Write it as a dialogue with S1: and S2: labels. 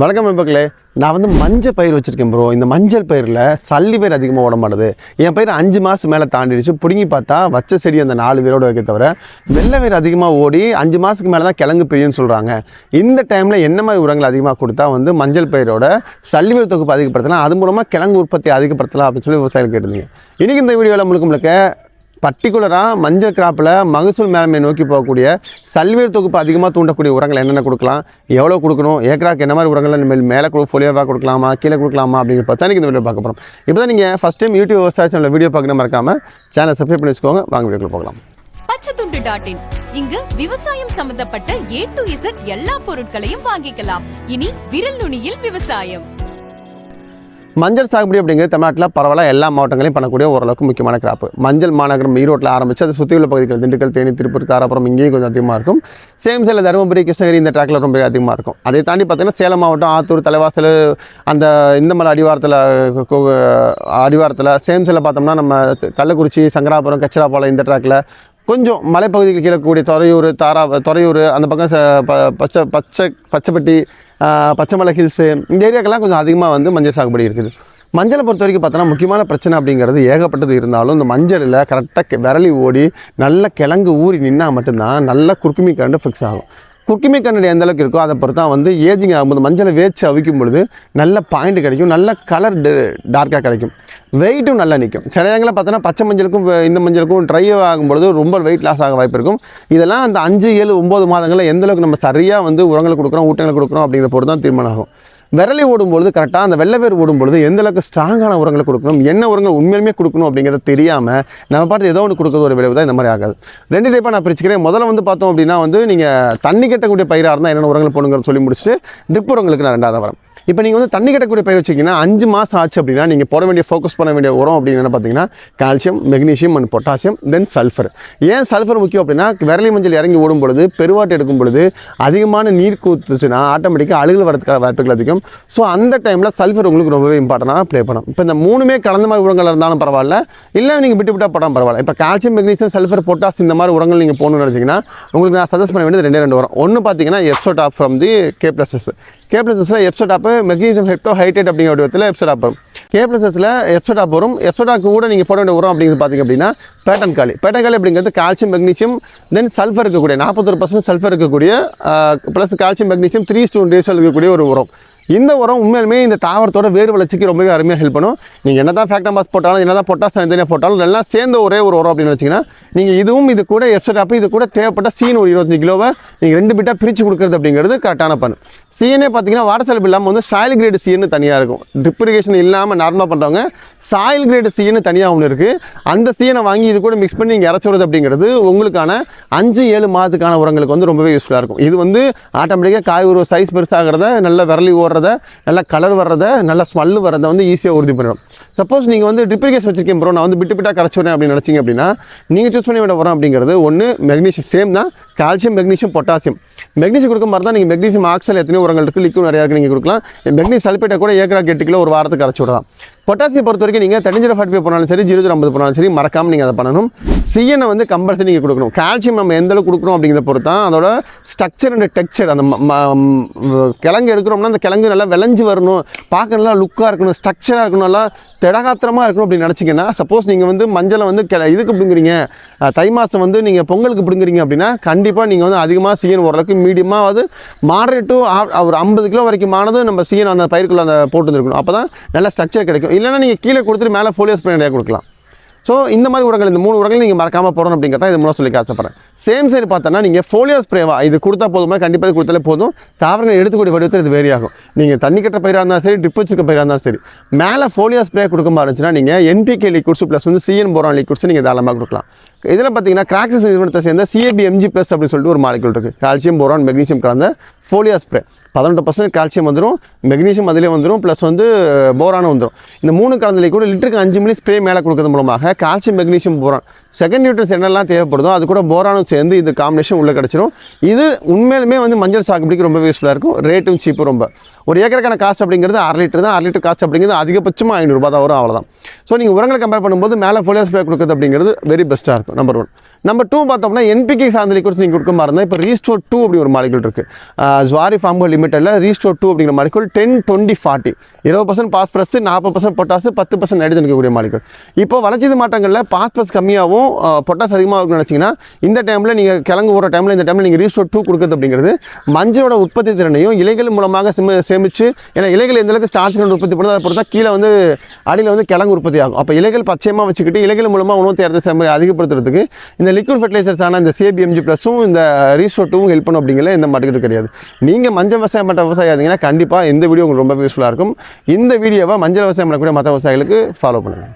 S1: வணக்கம் நண்பர்களே. நான் வந்து மஞ்சள் பயிர் வச்சுருக்கேன் ப்ரோ இந்த மஞ்சள் பயிரில் சல்லி பயிர் அதிகமாக ஓட மாட்டுது என் பயிர் அஞ்சு மாதம் மேலே தாண்டிடுச்சு. பிடுங்கி பார்த்தா வச்ச செடி அந்த நாலு பேரோட வைக்க தவிர வெள்ளை பயிர் அதிகமாக ஓடி அஞ்சு மாதத்துக்கு மேலே தான் கிழங்கு பிரியும்னு சொல்கிறாங்க இந்த டைமில் என்ன மாதிரி உரங்கள் அதிகமாக கொடுத்தா வந்து மஞ்சள் பயிரோட சல்லி பயிர் தொகுப்பு அதிகப்படுத்தலாம்? அது மூலமாக கிழங்கு உற்பத்தி அதிகப்படுத்தலாம் அப்படின்னு சொல்லி விவசாயிகள் கேட்டிருந்தீங்க. இன்றைக்கி இந்த வீடியோவில் முழுக்க முழுக்க பர்டிகுலராக மஞ்சள் கிராப்பில் மகசூல் மேலாண்மை நோக்கி போகக்கூடிய சல்வேர் தொகுப்பு அதிகமாக தூண்டக்கூடிய உரங்கள் என்னென்ன கொடுக்கலாம்? எவ்வளோ கொடுக்கணும்? ஏக்கராக்கு என்ன மாதிரி உரங்கள் நம்ம மேலே கொடு ஃபோலியோவாக கொடுக்கலாமா? கீழே கொடுக்கலாமா? அப்படிங்கிற பார்த்தா நீங்கள் இந்த வீடியோ பார்க்க போகிறோம் இப்போ தான் நீங்கள் ஃபஸ்ட் டைம் யூடியூப் விவசாய சேனலில் வீடியோ பார்க்கணும் மறக்காமல் சேனலை சப்ஸ்கிரைப் பண்ணி வச்சுக்கோங்க வாங்க வீடியோக்குள்ள போகலாம்.
S2: பச்சைத்துண்டு டாட் இன் இங்கு விவசாயம் சம்பந்தப்பட்ட ஏ டு இசட் எல்லா பொருட்களையும் வாங்கிக்கலாம். இனி விரல் நுனியில் விவசாயம்.
S1: மஞ்சள் சாகுபடி அப்படிங்கிறது தமிழ்நாட்டில் பரவாயில்ல எல்லா மாவட்டங்களையும் பண்ணக்கூடிய ஓரளவுக்கு முக்கியமான கிராப்பு மஞ்சள் மாநகரம் ஈரோட்டில் ஆரம்பித்து அது சுற்றி உள்ள பகுதிகள் திண்டுக்கல் தேனி திருப்பூர் தாராபுரம் இங்கேயும் கொஞ்சம் அதிகமாக இருக்கும். சேம் சேல தருமபுரி கிருஷ்ணகிரி இந்த ட்ராக்கில் ரொம்ப அதிகமாக இருக்கும். அதை தாண்டி பார்த்தீங்கன்னா சேலம் மாவட்டம் ஆத்தூர் தலைவாசல் அந்த இந்த மாதிரி அடிவாரத்தில் அடிவாரத்தில் சேம் சேல பார்த்தோம்னா நம்ம கள்ளக்குறிச்சி சங்கராபுரம் கச்சிராபாளையம் இந்த ட்ராக்கில் கொஞ்சம் மலைப்பகுதிக்கு கீழே கூடிய துறையூர் தாரா துறையூர் அந்த பக்கம் ச- ப- பச்சை பச்சை பச்சைப்பட்டி பச்சைமலை ஹில்ஸு இந்த ஏரியாக்கெல்லாம் கொஞ்சம் அதிகமாக வந்து மஞ்சள் சாகுபடி இருக்குது. மஞ்சளை பொறுத்த வரைக்கும் பார்த்தோன்னா முக்கியமான பிரச்சனை அப்படிங்கிறது ஏகப்பட்டது இருந்தாலும் இந்த மஞ்சளில் கரெக்டாக விரலி ஓடி நல்ல கிழங்கு ஊறி நின்னால் மட்டும்தான் நல்ல குறுக்குமி கரண்டு ஃபிக்ஸ் ஆகும். குக்கிமை கண்ணடி எந்த அளவுக்கு இருக்கோ அதை பொறுத்து தான் வந்து ஏஜிங் ஆகும்போது மஞ்சளை வேச்சு அவிக்கும் பொழுது நல்ல பாயிண்ட் கிடைக்கும். நல்ல கலர் டார்க்காக கிடைக்கும். வெயிட்டும் நல்லா நிற்கும் சில இடங்களில் பார்த்தோன்னா பச்சை மஞ்சளுக்கும் இந்த மஞ்சளுக்கும் ட்ரை ஆகும் பொழுது ரொம்ப வெயிட் லாஸ் ஆக வாய்ப்பு இருக்கும். இதெல்லாம் அந்த அஞ்சு ஏழு ஒம்பது மாதங்களில் எந்தளவுக்கு நம்ம சரியாக வந்து உரங்களை கொடுக்குறோம் ஊட்டங்களை கொடுக்குறோம் அப்படிங்கிற பொறுத்து தான் தீர்மானம் ஆகும். விரலி ஓடும்பொழுது கரெக்டாக அந்த வெள்ளை வேர் ஓடும்பொழுது எந்த அளவுக்கு ஸ்ட்ராங்கான உரங்களை கொடுக்கணும் என்ன உரங்கள் உண்மையுமே கொடுக்கணும் அப்படிங்கிறத தெரியாமல் நம்ம பார்த்து ஏதோ ஒன்று கொடுக்குறது ஒரு விளைவு தான் இந்த மாதிரி ஆகாது. ரெண்டு டைப்பாக நான் பிரிச்சுக்கிறேன். முதல்ல வந்து பார்த்தோம் அப்படின்னா வந்து நீங்கள் தண்ணி கட்டக்கூடிய பயிராக இருந்தால் என்னென்ன உரங்கள் போடுங்கிறது சொல்லி முடிச்சுட்டு ட்ரிப் உரங்களுக்கு நான் ரெண்டாவது வரேன் இப்போ நீங்கள் வந்து தண்ணி கட்டக்கூடிய பயிர் வச்சிங்கன்னா அஞ்சு மாதம் ஆச்சு அப்படின்னா நீங்கள் போட வேண்டிய ஃபோக்கஸ் பண்ண வேண்டிய உரம் அப்படின்னு என்ன பார்த்தீங்கன்னா calcium magnesium and potassium then sulphur ஏன் சல்ஃபர் முக்கியம் அப்படின்னா விரலி மஞ்சள் இறங்கி ஓடும் பொழுது பெருவாட்டு எடுக்கும் பொழுது அதிகமான நீர் கூத்துச்சுன்னா ஆட்டோமேட்டிக்காக அழுகல் வரதுக்கான வாய்ப்புகள் அதிகம். ஸோ அந்த டைமில் சல்ஃபர் உங்களுக்கு ரொம்பவே இம்பார்ட்டண்ட்டாக ப்ளே பண்ணும். இப்போ இந்த மூணுமே கலந்த மாதிரி உரங்கள் இருந்தாலும் பரவாயில்ல இல்லை நீங்கள் விட்டு விட்டால் போடாமல் பரவாயில்ல. இப்போ கால்சியம் மெக்னீசியம் சல்ஃபர் பொட்டாஸ் இந்த மாதிரி உரங்கள் நீங்கள் போகணும்னு நினச்சிங்கன்னா உங்களுக்கு நான் சஜஸ்ட் பண்ண வேண்டியது ரெண்டே ரெண்டு உரம். ஒன்று பார்த்தீங்கன்னா Epso Top from the K plus S K ப்ளஸஸில் magnesium heptahydrate அப்படிங்கிற வடிவத்தில் எப்சோடாப் வரும் கே ப்ளஸஸில் எப்சடாப் வரும். எப்சடாக்கு கூட நீங்கள் போட வேண்டிய உரம் அப்படிங்கிறது பார்த்தீங்க அப்படின்னா பேட்டன் காலி. பேட்டன் காலி அப்படிங்கிறது கால்சியம் மெக்னீசியம் தென் சல்ஃபர் இருக்கக்கூடிய நாற்பத்தொரு பர்சன்ட் சல்ஃபர் இருக்கக்கூடிய plus calcium magnesium three is to one ratio இருக்கக்கூடிய ஒரு உரம். இந்த உரம் உண்மையிலுமே இந்த தாவரத்தோட வேறு வளர்ச்சிக்கு ரொம்பவே அருமையாக ஹெல்ப் பண்ணும். நீங்கள் என்ன தான் ஃபேக்டம் பாஸ் போட்டாலும் என்ன தான் பொட்டாஸ் தனித்தனியாக போட்டாலும் எல்லாம் சேர்ந்த ஒரே ஒரு உரம் அப்படின்னு வச்சிங்கன்னா நீங்கள் இதுவும் இது கூட எஸ்டாப் இது கூட தேவைப்பட்ட சீன் ஒரு இருபத்தஞ்சு கிலோவை நீங்கள் ரெண்டு பிட்டாக பிரித்து கொடுக்குறது அப்படிங்கிறது கரெக்டான பண்ணு சீனே பார்த்தீங்கன்னா வாட்டர் செலவு இல்லாமல் வந்து சாயில் கிரேடு சீன்னு தனியாக இருக்கும். ட்ரிப் இரிகேஷன் இல்லாமல் நார்மலாக பண்ணுறவங்க சாயில் கிரேடு சீன்னு தனியாக ஒன்று இருக்குது அந்த சீனை வாங்கி இது கூட மிக்ஸ் பண்ணி நீங்கள் இறச்சி விடுறது அப்படிங்கிறது உங்களுக்கான அஞ்சு ஏழு மாதத்துக்கான உரங்களுக்கு வந்து ரொம்பவே யூஸ்ஃபுல்லாக இருக்கும். இது வந்து ஆட்டோமேட்டிக்காக காய் ஒரு சைஸ் பெருசாகிறத நல்ல விரலி ஓடுறத நல்ல கலர் வர்றத நல்ல ஸ்மெல் வர்றத வந்து ஈஸியாக உறுதி பண்ணிடும். சப்போஸ் நீங்கள் வந்து ட்ரிப்ளிகேஷன் வச்சிருக்கேன் ப்ரோ நான் வந்து பிட்டு பிட்டாக கரைச்சி விடுறேன் அப்படின்னு நினச்சிங்க அப்படின்னா நீங்கள் சூஸ் பண்ணி விட வரோம் அப்படிங்கிறது ஒன்று மெக்னீஷியம் சேம் தான் கால்சியம் மெக்னீஷியம் பொட்டாசியம் மெக்னீஷியம் கொடுக்க மாதிரி தான் நீங்கள் மெக்னீஷியம் ஆக்சல் எத்தனையோ உரங்கள் இருக்குது லிக்விட் நிறையா இருக்குது நீங்கள் கொடுக்கலாம். மெக்னீஷியம் சல்பேட்டை கூட ஏக்கராக்கு எட்டு கிலோ ஒரு வாரத்துக்கு கரைச்சி விடலாம். பொட்டாசியம் பொறுத்த வரைக்கும் நீங்கள் தனிஞ்சர ஃபார்ட்டி ஃபைவ் போனாலும் சரி ஜீரோ ஐம்பது போனாலும் சரி மறக்காமல் நீங்கள் அதை பண்ணணும். சிஎனை வந்து கம்பல்சரி நீங்கள் கொடுக்கணும். கால்சியம் நம்ம எந்த அளவுக்கு கொடுக்குறோம் அப்படிங்கிறத பொறுத்து தான் அதோட ஸ்ட்ரக்சர் அண்ட் டெக்ஸ்சர் அந்த ம- கிழங்கு எடுக்கிறோம்னா அந்த கிழங்கு நல்லா விளைஞ்சு வரணும். பார்க்க நல்லா லுக்காக இருக்கணும் ஸ்ட்ரக்சராக இருக்கணும் நல்லா திடகாத்திரமாக இருக்கணும் அப்படின்னு நினச்சிங்கன்னா சப்போஸ் நீங்கள் வந்து மஞ்சளை வந்து கிள இதுக்கு பிடுங்குறீங்க. தை மாதம் வந்து நீங்கள் பொங்கலுக்கு பிடுங்குறீங்க அப்படின்னா கண்டிப்பாக நீங்கள் வந்து அதிகமாக சீன் ஓரளவுக்கு மீடியமாக மாடரேட் டு ஒரு ஐம்பது கிலோ வரைக்கும் ஆனது நம்ம சீன் அந்த பயிருக்குள்ள அந்த போட்டு வந்துருக்கணும் அப்போ தான் நல்ல ஸ்ட்ரக்சர் கிடைக்கும். இல்லைன்னா நீங்கள் கீழே கொடுத்துட்டு மேலே ஃபோலியோ ஸ்ப்ரே நிறையா கொடுக்கலாம். ஸோ இந்த மாதிரி உரங்கள் இந்த மூணு உரங்கள் நீங்கள் மறக்காமல் போடணும் அப்படிங்கிறத இது மூலம் சொல்லி ஆசைப்பட்றேன். சேம் சைடு பார்த்தோன்னா நீங்கள் ஃபோலியோ ஸ்ப்ரேவா இது கொடுத்தா போதுமா? கண்டிப்பாக இது கொடுத்தாலே போதும். தாவரங்கள் எடுத்துக்கூடிய வடிவத்தில் இது வேரி ஆகும் நீங்கள் தண்ணி கட்ட பயிராக இருந்தாலும் சரி ட்ரிப் வச்சிருக்க பயிராக இருந்தாலும் சரி மேலே ஃபோலியோ ஸ்ப்ரே கொடுக்க இருந்துச்சுன்னா நீங்கள் என்பிகே லிக்விட்ஸ் ப்ளஸ் வந்து சிஎன் போரான் லிக்விட்ஸ் நீங்கள் தாராளமாக கொடுக்கலாம். இதில் பார்த்தீங்கன்னா கிராக்சஸ் நிறுவனத்தை சேர்ந்த சிஏபி எம்ஜி ப்ளஸ் அப்படின்னு சொல்லிட்டு ஒரு மாலிகுல் இருக்குது கால்சியம் போரான் மெக்னீசியம் கலந்த ஃபோலியோ ஸ்ப்ரே பதினெட்டு பர்சன்ட் கால்சியம் வந்துடும் மெக்னீஷியம் அதிலே வந்துடும் ப்ளஸ் வந்து போரானும் வந்துடும் இந்த மூணு கலந்துலேயே கூட லிட்டருக்கு அஞ்சு மில்லி ஸ்ப்ரே மேலே கொடுக்கறது மூலமாக calcium magnesium boron second nutrients என்னெல்லாம் தேவைப்படுதோ அது கூட போரானும் சேர்ந்து இந்த காம்பினேஷன் உள்ளே கிடச்சிரும். இது உண்மையிலுமே வந்து மஞ்சள் சாகுபடிக்கு ரொம்ப யூஸ்ஃபுல்லாக இருக்கும். ரேட்டும் சீப்பு ரொம்ப. ஒரு ஏக்கருக்கான காஸ்ட் அப்படிங்கிறது அரை லிட்டர் தான். அரை லிட்டர் காஸ்ட் அப்படிங்கிறது அதிகபட்சமாக ஐநூறுரூபா தான் வரும் அவ்வளோதான் ஸோ நீங்கள் உரங்களை கம்பேர் பண்ணும்போது மேலே ஃபோலியோ ஸ்ப்ரே கொடுக்குறது அப்படிங்கிறது வெரி பெஸ்ட்டாக இருக்கும் நம்பர் ஒன் நம்பர் டூ பார்த்தோம்னா என்பிகே சார்ந்த லிக்விட்ஸ் நீங்கள் கொடுக்க மாதிரி இருந்தால் இப்போ ரீஸ்டோர் டூ அப்படி ஒரு மாலிகுல் இருக்குது ஜுவாரி ஃபார்ம்கோ லிமிட்டடில் ரீஸ்டோர் டூ அப்படிங்கிற மாலிகுல் டென் டுவெண்ட்டி ஃபார்ட்டி இருபது பர்சன்ட் பாஸ்பரஸ் நாற்பது பர்சன்ட் பொட்டாஸ் பத்து பர்சன்ட் நைட்ரஜன் இருக்கக்கூடிய மாலிகுல் இப்போ வளர்ச்சி மாற்றங்களில் பாஸ்பரஸ் கம்மியாகவும் பொட்டாஸ் அதிகமாக இருக்கும்னு நினச்சிங்கன்னா இந்த டைமில் நீங்கள் கிழங்கு போகிற டைமில் இந்த டைமில் நீங்கள் ரீஸ்டோர் டூ கொடுக்குறது அப்படிங்கிறது மஞ்சளோட உற்பத்தி திறனையும் இலைகள் மூலமாக சேமி சேமித்து ஏன்னா இலைகள் எந்த அளவுக்கு உற்பத்தி பண்ணுறது அதை பொறுத்தா கீழே வந்து அடியில் வந்து கிழங்கு உற்பத்தி ஆகும் அப்போ இலைகள் பச்சையமாக வச்சுக்கிட்டு இலைகள் மூலமாக உணவு தேர்தல் அதிகப்படுத்துறதுக்கு இந்த இந்த லிக்விட் ஃபர்டிலைசர்ஸான இந்த சிபிஎம்ஜி ப்ளஸும் இந்த ரீசோட்டும் ஹெல்ப் பண்ணும் அப்படிங்கிற எந்த மாட்டுக்கிட்டு கிடையாது. நீங்கள் மஞ்சள் விவசாயம் பண்ணுற விவசாயி இருந்தீங்கன்னா கண்டிப்பாக இந்த வீடியோ உங்களுக்கு ரொம்ப யூஸ்ஃபுல்லாக இருக்கும். இந்த வீடியோவை மஞ்சள் விவசாயம் பண்ணக்கூடிய மற்ற விவசாயிகளுக்கு ஃபாலோ பண்ணுங்கள்